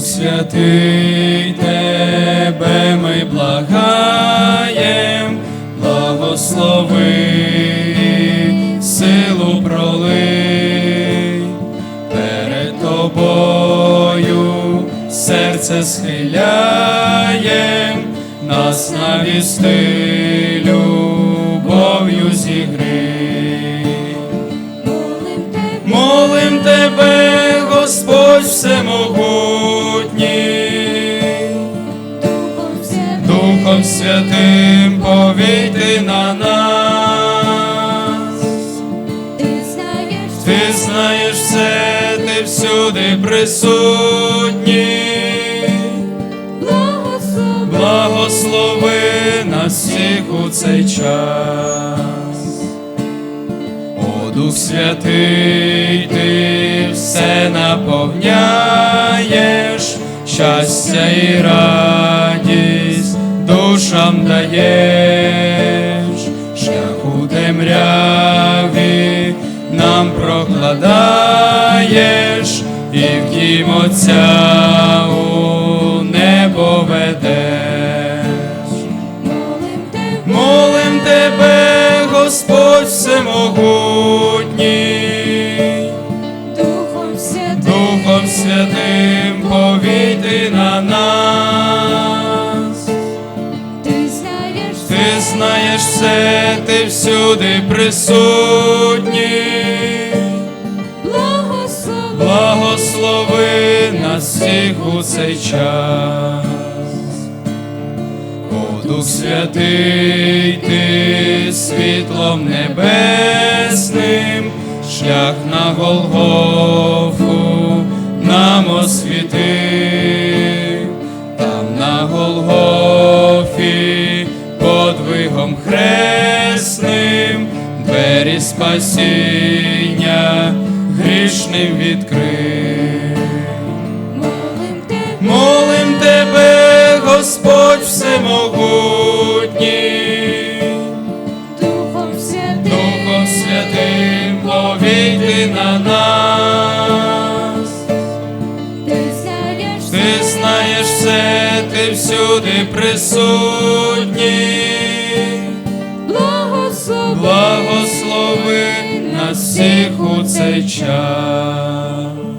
Святий тебе ми благаєм, благослови, силу пролий. Перед тобою серце схиляєм, нас навісти любов'ю зігрій. Молим тебе, Господь всемогутній, Святим повійти на нас. Ти знаєш все, ти всюди присутній. Благослови нас всіх у цей час. О Дух Святий, ти все наповняєш, щастя і радість нам прокладаєш, і в дім Отця у небо ведеш. Молим тебе, Господь всемогутній, Духом Святим, Духом Святим повійти на нас. ти знаєш, Ти знаєш все, ти всюди присутній. Благослови нас всіх у цей час. О Дух Святий, ти світлом небесним, шлях на Голгофу нам освіти, там на Голгофі подвигом хресним, двері спасіння грішним відкрив. Всемогутній, Духом Святим, Духом Святим повійти на нас. ти знаєш, Ти знаєш все, ти всюди присутній. благослови, Благослови нас всіх у цей час.